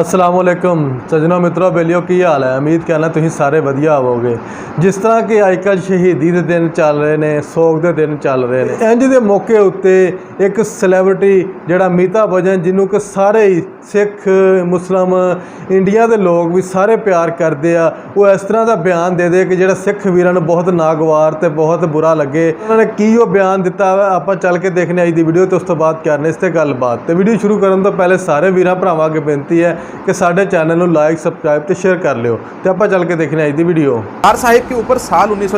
ਅਸਲਾਮ ਵਾਲੇਕਮ ਸਜਣਾ ਮਿੱਤਰੋ ਬੇਲਿਓ ਕੀ ਹਾਲ ਹੈ? ਉਮੀਦ ਕਰਨਾ ਤੁਸੀਂ ਸਾਰੇ ਵਧੀਆ ਹੋਵੋਗੇ। ਜਿਸ ਤਰ੍ਹਾਂ ਕਿ ਅੱਜਕੱਲ ਸ਼ਹੀਦੀ ਦੇ ਦਿਨ ਚੱਲ ਰਹੇ ਨੇ, ਸੋਗ ਦੇ ਦਿਨ ਚੱਲ ਰਹੇ ਨੇ। ਇੰਜ ਦੇ ਮੌਕੇ ਉੱਤੇ ਇੱਕ ਸੈਲੀਬ੍ਰਿਟੀ ਜਿਹੜਾ ਮੀਤਾ ਭਜਨ ਜਿਹਨੂੰ ਕਿ ਸਾਰੇ ਹੀ ਸਿੱਖ, ਮੁਸਲਮ, ਇੰਡੀਆ ਦੇ ਲੋਕ ਵੀ ਸਾਰੇ ਪਿਆਰ ਕਰਦੇ ਆ, ਉਹ ਇਸ ਤਰ੍ਹਾਂ ਦਾ ਬਿਆਨ ਦੇ ਦੇ ਕਿ ਜਿਹੜਾ ਸਿੱਖ ਵੀਰਾਂ ਨੂੰ ਬਹੁਤ ਨਾਗਵਾਰ ਤੇ ਬਹੁਤ ਬੁਰਾ ਲੱਗੇ। ਉਹਨਾਂ ਨੇ ਕੀ ਉਹ ਬਿਆਨ ਦਿੱਤਾ ਵਾ, ਆਪਾਂ ਚੱਲ ਕੇ ਦੇਖਨੇ ਅੱਜ ਦੀ ਵੀਡੀਓ ਤੇ ਉਸ ਤੋਂ ਬਾਅਦ ਕਰਨੇ ਇਸ ਤੇ ਗੱਲਬਾਤ। ਤੇ ਵੀਡੀਓ ਸ਼ੁਰੂ ਕਰਨ ਤੋਂ ਪਹਿਲੇ ਸਾਰੇ ਵੀਰਾਂ ਭਰਾਵਾਂ ਅੱਗੇ ਬੇਨਤੀ ਹੈ ਕਿ ਸਾਡੇ ਚੈਨਲ ਨੂੰ ਲਾਈਕ ਸਬਸਕ੍ਰਾਈਬ ਤੇ ਸ਼ੇਅਰ ਕਰ ਲਿਓ ਤੇ ਆਪਾਂ ਚੱਲ ਕੇ ਦੇਖਨੇ ਅੱਜ ਦੀ ਵੀਡੀਓ बार साहिब के ऊपर साल उन्नीस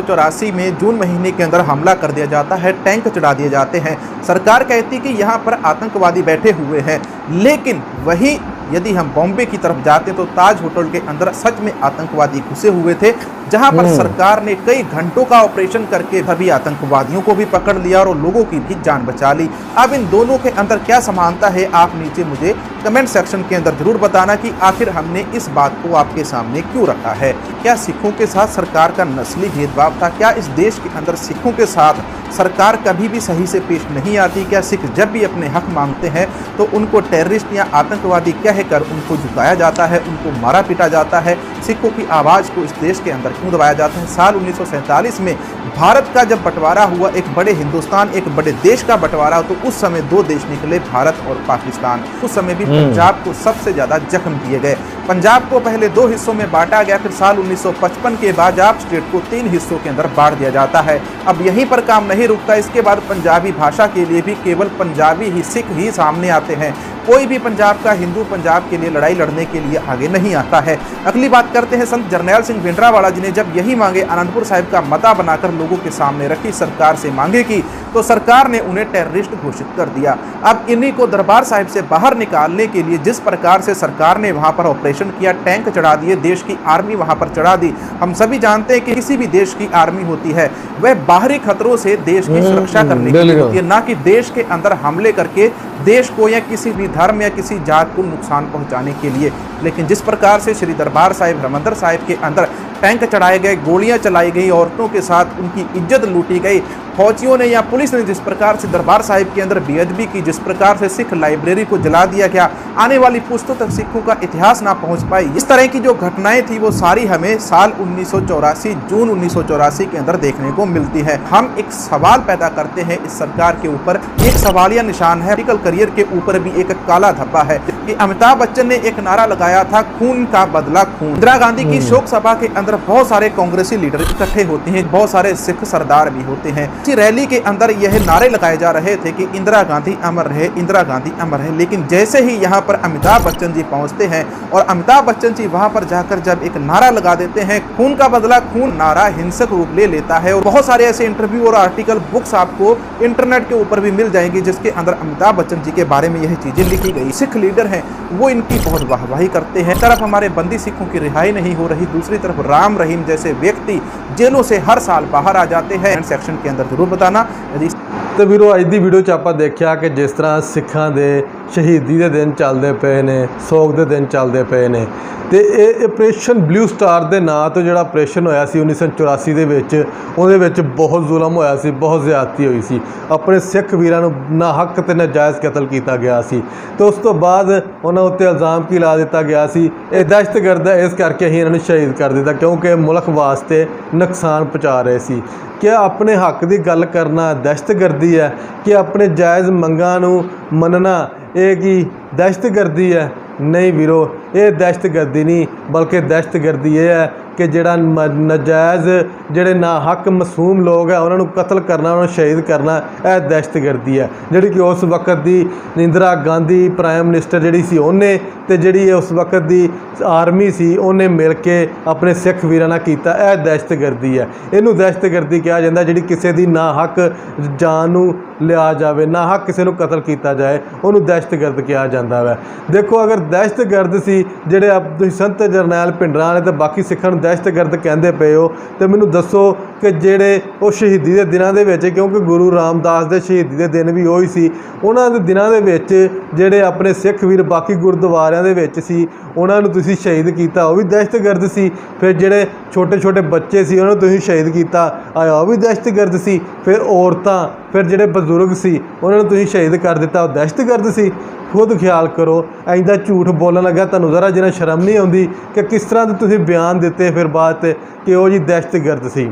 में जून महीने के अंदर हमला कर दिया जाता है टैंक चढ़ा दिए जाते हैं सरकार कहती कि यहाँ पर आतंकवादी बैठे हुए हैं लेकिन वही यदि हम बॉम्बे की तरफ जाते तो ताज होटल के अंदर सच में आतंकवादी घुसे हुए थे जहाँ पर सरकार ने कई घंटों का ऑपरेशन करके सभी आतंकवादियों को भी पकड़ लिया और लोगों की भी जान बचा ली। अब इन दोनों के अंदर क्या समानता है आप नीचे मुझे कमेंट सेक्शन के अंदर ज़रूर बताना कि आखिर हमने इस बात को आपके सामने क्यों रखा है? क्या सिखों के साथ सरकार का नस्ली भेदभाव था? क्या इस देश के अंदर सिखों के साथ सरकार कभी भी सही से पेश नहीं आती? क्या सिख जब भी अपने हक मांगते हैं तो उनको टेररिस्ट या आतंकवादी कहकर उनको झुकाया जाता है उनको मारा पीटा जाता है? सिखों की आवाज़ को इस देश के अंदर क्यों दबाया जाता है? साल उन्नीस में भारत का जब बंटवारा हुआ एक बड़े हिंदुस्तान एक बड़े देश का बंटवारा तो उस समय दो देश निकले भारत और पाकिस्तान। उस समय भी पंजाब को सबसे ज़्यादा जख्म दिए गए। पंजाब को पहले दो हिस्सों में बांटा गया फिर साल 1955 के बाद पंजाब स्टेट को तीन हिस्सों के अंदर बांट दिया जाता है। अब यहीं पर काम नहीं रुकता इसके बाद पंजाबी भाषा के लिए भी केवल पंजाबी ही सिख ही सामने आते हैं। कोई भी पंजाब का हिंदू पंजाब के लिए लड़ाई लड़ने के लिए आगे नहीं आता है। अगली बात करते हैं संत जरनैल सिंह भिंडरावाला जी ने जब यही मांगे आनंदपुर साहिब का मता बनाकर लोगों के सामने रखी सरकार से मांगे की तो सरकार ने उन्हें टेररिस्ट घोषित कर दिया। अब इन्हीं को दरबार साहिब से बाहर निकालने के लिए जिस प्रकार से सरकार ने वहाँ पर ऑपरेशन किया टैंक चढ़ा दिए देश की आर्मी वहाँ पर चढ़ा दी हम सभी जानते हैं कि किसी भी देश की आर्मी होती है वह बाहरी खतरों से देश की सुरक्षा करने के लिए होती है ना कि देश के अंदर हमले करके देश को या किसी भी धर्म या किसी जात को नुकसान पहुंचाने के लिए लेकिन जिस प्रकार से श्री दरबार साहिब हरमंदर साहिब के अंदर टैंक चढ़ाए गए गोलियां चलाई गई औरतों के साथ उनकी इज्जत लूटी गई फौजियों ने या पुलिस ने जिस प्रकार से दरबार साहिब के अंदर बेअदबी की जिस प्रकार से सिख लाइब्रेरी को जला दिया गया आने वाली पुश्तों तक सिखों का इतिहास ना पहुँच पाई इस तरह की जो घटनाएँ थी वो सारी हमें साल उन्नीस सौ चौरासी जून उन्नीस सौ चौरासी के अंदर देखने को मिलती है। हम एक सवाल पैदा करते हैं इस सरकार के ऊपर। एक सवालिया निशान है पॉलिटिकल करियर के ऊपर भी एक काला धब्बा है। कि अमिताभ बच्चन ने एक नारा लगाया था खून का बदला खून। इंदिरा गांधी की शोक सभा के अंदर बहुत सारे कांग्रेसी लीडर इकट्ठे होते हैं बहुत सारे सिख सरदार भी होते हैं। इसी रैली के अंदर यह नारे लगाए जा रहे थे कि इंदिरा गांधी अमर रहे, इंदिरा गांधी अमर है लेकिन जैसे ही यहाँ पर अमिताभ बच्चन जी पहुँचते हैं और अमिताभ बच्चन जी वहाँ पर जाकर जब एक नारा लगा देते हैं, खून का बदला खून नारा हिंसक रूप ले लेता है और बहुत सारे ऐसे इंटरव्यू और आर्टिकल बुक्स आपको इंटरनेट के ऊपर भी मिल जाएँगी, जिसके अंदर अमिताभ बच्चन जी के बारे में यह चीज़ें लिखी गई। सिख लीडर हैं, वो इनकी बहुत वाहवाही करते हैं। तरफ़ हमारे बंदी सिखों की रिहाई नहीं हो रही, दूसरी तरफ़ राम रहीम जैसे व्यक्ति जेलों से हर साल बाहर आ जाते हैं। सेक्शन के अंदर जरूर बताना यदि ਤੇ ਵੀਰੋ ਅੱਜ ਦੀ ਵੀਡੀਓ 'ਚ ਆਪਾਂ ਦੇਖਿਆ ਕਿ ਜਿਸ ਤਰ੍ਹਾਂ ਸਿੱਖਾਂ ਦੇ ਸ਼ਹੀਦੀ ਦੇ ਦਿਨ ਚੱਲਦੇ ਪਏ ਨੇ, ਸੋਗ ਦੇ ਦਿਨ ਚੱਲਦੇ ਪਏ ਨੇ। ਤੇ ਇਹ ਆਪਰੇਸ਼ਨ ਬਲੂ ਸਟਾਰ ਦੇ ਨਾਂ ਤੋਂ ਜਿਹੜਾ ਆਪਰੇਸ਼ਨ ਹੋਇਆ ਸੀ 1984 ਦੇ ਵਿੱਚ, ਉਹਦੇ ਵਿੱਚ ਬਹੁਤ ਜ਼ੁਲਮ ਹੋਇਆ ਸੀ, ਬਹੁਤ ਜ਼ਿਆਦਤੀ ਹੋਈ ਸੀ। ਆਪਣੇ ਸਿੱਖ ਵੀਰਾਂ ਨੂੰ ਨਾਹਕ ਤੇ ਨਾਜਾਇਜ਼ ਕਤਲ ਕੀਤਾ ਗਿਆ ਸੀ। ਤੇ ਉਸ ਤੋਂ ਬਾਅਦ ਉਹਨਾਂ ਉੱਤੇ ਇਲਜ਼ਾਮ ਕੀ ਲਾ ਦਿੱਤਾ ਗਿਆ ਸੀ? ਇਹ ਦਹਿਸ਼ਤਗਰਦ ਹੈ, ਇਸ ਕਰਕੇ ਹੀ ਇਹਨਾਂ ਨੂੰ ਸ਼ਹੀਦ ਕਰ ਦਿੱਤਾ, ਕਿਉਂਕਿ ਮੁਲਕ ਵਾਸਤੇ ਨੁਕਸਾਨ ਪਹੁੰਚਾ ਰਹੇ ਸੀ। ਕਿ ਆਪਣੇ ਹੱਕ ਦੀ ਗੱਲ ਕਰਨਾ ਦਹਿਸ਼ਤਗਰਦੀ ਹੈ, ਕਿ ਆਪਣੇ ਜਾਇਜ਼ ਮੰਗਾਂ ਨੂੰ ਮੰਨਣਾ ਇਹ ਕੀ ਦਹਿਸ਼ਤਗਰਦੀ ਹੈ? ਨਹੀਂ ਵੀਰੋ ਇਹ ਦਹਿਸ਼ਤਗਰਦੀ ਨਹੀਂ ਬਲਕਿ ਦਹਿਸ਼ਤਗਰਦੀ ਇਹ ਹੈ ਕਿ ਜਿਹੜਾ ਮ- ਨਜਾਇਜ਼, ਜਿਹੜੇ ਨਾ ਹੱਕ ਮਾਸੂਮ ਲੋਕ ਹੈ ਉਹਨਾਂ ਨੂੰ ਕਤਲ ਕਰਨਾ, ਉਹਨਾਂ ਨੂੰ ਸ਼ਹੀਦ ਕਰਨਾ, ਇਹ ਦਹਿਸ਼ਤਗਰਦੀ ਹੈ। ਜਿਹੜੀ ਕਿ ਉਸ ਵਕਤ ਦੀ ਇੰਦਰਾ ਗਾਂਧੀ ਪ੍ਰਾਈਮ ਮਿਨਿਸਟਰ ਜਿਹੜੀ ਸੀ ਉਹਨੇ ਤੇ ਜਿਹੜੀ ਉਸ ਵਕਤ ਦੀ ਆਰਮੀ ਸੀ, ਉਹਨੇ ਮਿਲ ਕੇ ਆਪਣੇ ਸਿੱਖ ਵੀਰਾਂ ਨਾਲ ਕੀਤਾ, ਇਹ ਦਹਿਸ਼ਤਗਰਦੀ ਹੈ। ਇਹਨੂੰ ਦਹਿਸ਼ਤਗਰਦੀ ਕਿਹਾ ਜਾਂਦਾ ਜਿਹੜੀ ਕਿਸੇ ਦੀ ਨਾ ਹੱਕ ਜਾਨ ਨੂੰ ਲਿਆ ਜਾਵੇ ਨਾ ਹੱਕ ਕਿਸੇ ਨੂੰ ਕਤਲ ਕੀਤਾ ਜਾਏ, ਉਹਨੂੰ ਦਹਿਸ਼ਤਗਰਦ ਕਿਹਾ ਜਾਂਦਾ ਹੈ ਦੇਖੋ, ਅਗਰ ਦਹਿਸ਼ਤਗਰਦ ਸੀ, ਜਿਹੜੇ ਆਪ ਤੁਸੀਂ ਸੰਤ ਜਰਨੈਲ ਭਿੰਡਰਾਂ ਵਾਲੇ ਤੇ ਬਾਕੀ ਸਿੱਖਾਂ ਨੂੰ ਦਹਿਸ਼ਤਗਰਦ ਕਹਿੰਦੇ ਪਏ ਹੋ ਤੇ ਮੈਨੂੰ ਦੱਸੋ ਕਿ ਜਿਹੜੇ ਉਹ ਸ਼ਹੀਦੀ ਦੇ ਦਿਨਾਂ ਦੇ ਵਿੱਚ, ਕਿਉਂਕਿ ਗੁਰੂ ਰਾਮਦਾਸ ਦੇ ਸ਼ਹੀਦੀ ਦੇ ਦਿਨ ਵੀ ਉਹੀ ਸੀ, ਉਹਨਾਂ ਦੇ ਦਿਨਾਂ ਦੇ ਵਿੱਚ ਜਿਹੜੇ ਆਪਣੇ ਸਿੱਖ ਵੀਰ ਬਾਕੀ ਗੁਰਦੁਆਰਿਆਂ ਦੇ ਵਿੱਚ ਸੀ, ਉਹਨਾਂ ਨੂੰ ਤੁਸੀਂ ਸ਼ਹੀਦ ਕੀਤਾ, ਉਹ ਵੀ ਦਹਿਸ਼ਤਗਰਦ ਸੀ। ਫਿਰ ਜਿਹੜੇ ਛੋਟੇ ਛੋਟੇ ਬੱਚੇ ਸੀ, ਉਹਨਾਂ ਨੂੰ ਤੁਸੀਂ ਸ਼ਹੀਦ ਕੀਤਾ, ਆਇਆ, ਉਹ ਵੀ ਦਹਿਸ਼ਤਗਰਦ ਸੀ। ਫਿਰ ਔਰਤਾਂ, ਫਿਰ ਜਿਹੜੇ ਬਜ਼ੁਰਗ ਸੀ, ਉਹਨਾਂ ਨੂੰ ਤੁਸੀਂ ਸ਼ਹੀਦ ਕਰ ਦਿੱਤਾ, ਉਹ ਦਹਿਸ਼ਤਗਰਦ ਸੀ। ਖੁਦ ਖਿਆਲ ਕਰੋ। ਐਂਦਾ ਝੂਠ ਬੋਲਣ ਲੱਗਾ, ਤੁਹਾਨੂੰ ਜ਼ਰਾ ਜਿਹਨਾਂ ਸ਼ਰਮ ਨਹੀਂ ਆਉਂਦੀ ਕਿ ਕਿਸ ਤਰ੍ਹਾਂ ਦੇ ਤੁਸੀਂ ਬਿਆਨ ਦਿੱਤੇ ਫਿਰ ਬਾਅਦ 'ਤੇ ਕਿ ਉਹ ਜੀ ਦਹਿਸ਼ਤਗਰਦ ਸੀ।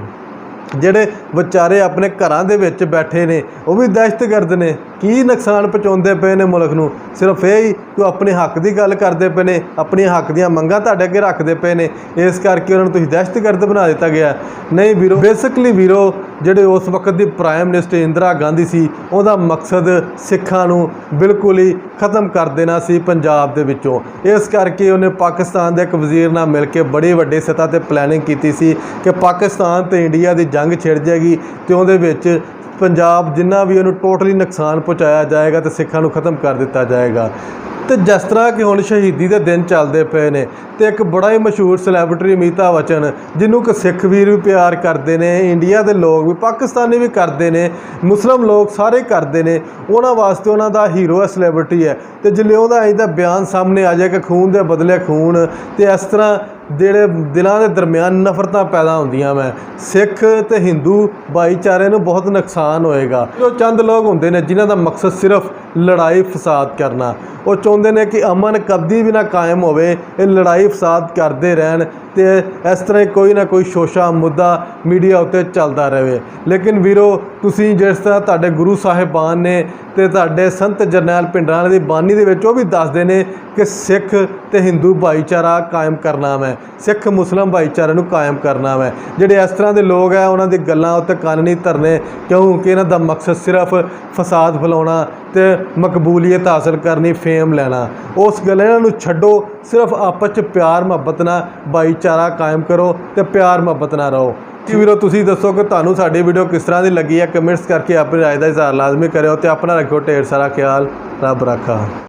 ਜਿਹੜੇ ਵਿਚਾਰੇ ਆਪਣੇ ਘਰਾਂ ਦੇ ਵਿੱਚ ਬੈਠੇ ਨੇ, ਉਹ ਵੀ ਦਹਿਸ਼ਤਗਰਦ ਨੇ। ਕੀ ਨੁਕਸਾਨ ਪਹੁੰਚਾਉਂਦੇ ਪਏ ਨੇ ਮੁਲਕ ਨੂੰ? ਸਿਰਫ ਇਹ ਹੀ ਕਿ ਉਹ ਆਪਣੇ ਹੱਕ ਦੀ ਗੱਲ ਕਰਦੇ ਪਏ ਨੇ, ਆਪਣੀਆਂ ਹੱਕ ਦੀਆਂ ਮੰਗਾਂ ਤੁਹਾਡੇ ਅੱਗੇ ਰੱਖਦੇ ਪਏ ਨੇ। ਇਸ ਕਰਕੇ ਉਹਨਾਂ ਨੂੰ ਤੁਸੀਂ ਦਹਿਸ਼ਤਗਰਦ ਬਣਾ ਦਿੱਤਾ ਗਿਆ ਨਹੀਂ ਵੀਰੋ ਬੇਸਿਕਲੀ ਵੀਰੋ, ਜਿਹੜੇ ਉਸ ਵਕਤ ਦੀ ਪ੍ਰਾਈਮ ਮਿਨਿਸਟਰ ਇੰਦਰਾ ਗਾਂਧੀ ਸੀ, ਉਹਦਾ ਮਕਸਦ ਸਿੱਖਾਂ ਨੂੰ ਬਿਲਕੁਲ ਹੀ ਖਤਮ ਕਰ ਦੇਣਾ ਸੀ ਪੰਜਾਬ ਦੇ ਵਿੱਚੋਂ। ਇਸ ਕਰਕੇ ਉਹਨੇ ਪਾਕਿਸਤਾਨ ਦੇ ਇੱਕ ਵਜ਼ੀਰ ਨਾਲ ਮਿਲ ਕੇ ਬੜੀ ਵੱਡੀ ਸਤ੍ਹਾ ਤੇ ਪਲੈਨਿੰਗ ਕੀਤੀ ਸੀ ਕਿ ਪਾਕਿਸਤਾਨ ਤੇ ਇੰਡੀਆ ਦੀ ਜੰਗ ਛਿੜ ਜਾਏਗੀ ਤੇ ਉਹਦੇ ਵਿੱਚ ਪੰਜਾਬ ਜਿੰਨਾ ਵੀ ਉਹਨੂੰ ਟੋਟਲੀ ਨੁਕਸਾਨ ਪਹੁੰਚਾਇਆ ਜਾਏਗਾ ਤੇ ਸਿੱਖਾਂ ਨੂੰ ਖਤਮ ਕਰ ਦਿੱਤਾ ਜਾਏਗਾ। ਤੇ ਜਿਸ ਤਰ੍ਹਾਂ ਕਿ ਹੁਣ ਸ਼ਹੀਦੀ ਦੇ ਦਿਨ ਚੱਲਦੇ ਪਏ ਨੇ ਤੇ ਇੱਕ ਬੜਾ ਹੀ ਮਸ਼ਹੂਰ ਸੈਲੈਬ੍ਰਿਟੀ ਅਮਿਤਾ ਬਚਨ, ਜਿਹਨੂੰ ਕਿ ਸਿੱਖ ਵੀਰ ਵੀ ਪਿਆਰ ਕਰਦੇ ਨੇ, ਇੰਡੀਆ ਦੇ ਲੋਕ ਵੀ, ਪਾਕਿਸਤਾਨੀ ਵੀ ਕਰਦੇ ਨੇ, ਮੁਸਲਮ ਲੋਕ ਸਾਰੇ ਕਰਦੇ ਨੇ, ਉਹਨਾਂ ਵਾਸਤੇ ਉਹਨਾਂ ਦਾ ਹੀਰੋ ਹੈ, ਸੈਲੈਬ੍ਰਿਟੀ ਹੈ। ਤੇ ਜਿਵੇਂ ਉਹਦਾ ਇਹਦਾ ਬਿਆਨ ਸਾਹਮਣੇ ਆ ਜਾਏ ਕਿ ਖੂਨ ਦੇ ਬਦਲੇ ਖੂਨ ਤੇ ਇਸ ਤਰ੍ਹਾਂ ਜਿਹੜੇ ਦਿਲਾਂ ਦੇ ਦਰਮਿਆਨ ਨਫ਼ਰਤਾਂ ਪੈਦਾ ਹੁੰਦੀਆਂ ਮੈਂ, ਸਿੱਖ ਤੇ ਹਿੰਦੂ ਭਾਈਚਾਰੇ ਨੂੰ ਬਹੁਤ ਨੁਕਸਾਨ ਹੋਏਗਾ। ਜੋ ਚੰਦ ਲੋਕ ਹੁੰਦੇ ਨੇ, ਜਿਨ੍ਹਾਂ ਦਾ ਮਕਸਦ ਸਿਰਫ ਲੜਾਈ, ਫਸਾਦ ਕਰਨਾ। ਉਹ ਚਾਹੁੰਦੇ ਨੇ ਕਿ ਅਮਨ ਕਦੀ ਵੀ ਨਾ ਕਾਇਮ ਹੋਵੇ, ਇਹ ਲੜਾਈ ਫਸਾਦ ਕਰਦੇ ਰਹਿਣ ਤੇ ਇਸ ਤਰ੍ਹਾਂ ਹੀ ਕੋਈ ਨਾ ਕੋਈ ਸ਼ੋਸ਼ਾ ਮੁੱਦਾ ਮੀਡੀਆ ਉੱਤੇ ਚੱਲਦਾ ਰਹੇ। ਲੇਕਿਨ ਵੀਰੋ, ਤੁਸੀਂ ਜਿਸ ਤਰ੍ਹਾਂ ਤੁਹਾਡੇ ਗੁਰੂ ਸਾਹਿਬਾਨ ਨੇ ਤੇ ਤੁਹਾਡੇ ਸੰਤ ਜਰਨੈਲ ਪਿੰਡਰਾਂ ਦੀ ਬਾਣੀ ਦੇ ਵਿੱਚ ਉਹ ਵੀ ਦੱਸਦੇ ਨੇ ਕਿ ਸਿੱਖ ਤੇ ਹਿੰਦੂ ਭਾਈਚਾਰਾ ਕਾਇਮ ਕਰਨਾ ਮੈਂ ਸਿੱਖ ਮੁਸਲਮ ਭਾਈਚਾਰੇ ਨੂੰ ਕਾਇਮ ਕਰਨਾ ਮੈਂ ਜਿਹੜੇ ਇਸ ਤਰ੍ਹਾਂ ਦੇ ਲੋਕ ਆ ਉਹਨਾਂ ਦੀ ਗੱਲਾਂ ਉੱਤੇ ਕੰਨ ਨਹੀਂ ਧਰਨੇ, ਕਿਉਂਕਿ ਇਹਨਾਂ ਦਾ ਮਕਸਦ ਸਿਰਫ ਫਸਾਦ ਫੈਲਾਉਣਾ ਤੇ ਮਕਬੂਲੀਅਤ ਹਾਸਲ ਕਰਨੀ ਫੇਮ ਲੈਣਾ। ਉਸ ਗੱਲ ਨੂੰ ਛੱਡੋ। ਸਿਰਫ ਆਪਸ ਚ ਪਿਆਰ ਮੁਹੱਬਤ ਨਾਲ ਭਾਈਚਾਰਾ ਕਾਇਮ ਕਰੋ ਤੇ ਪਿਆਰ ਮੁਹੱਬਤ ਨਾਲ ਰਹੋ। ਜੀ ਵੀਰੋ, ਤੁਸੀਂ ਦੱਸੋ ਕਿ ਤੁਹਾਨੂੰ ਸਾਡੀ ਵੀਡੀਓ ਕਿਸ ਤਰ੍ਹਾਂ ਦੀ ਲੱਗੀ ਹੈ? ਕਮੈਂਟਸ ਕਰਕੇ ਆਪਣੀ ਰਾਏ ਦਾ ਇਜ਼ਹਾਰ ਲਾਜ਼ਮੀ ਕਰਿਓ ਤੇ ਆਪਣਾ ਰੱਖਿਓ ਢੇਰ ਸਾਰਾ ਖਿਆਲ। ਰੱਬ ਰਾਖਾ।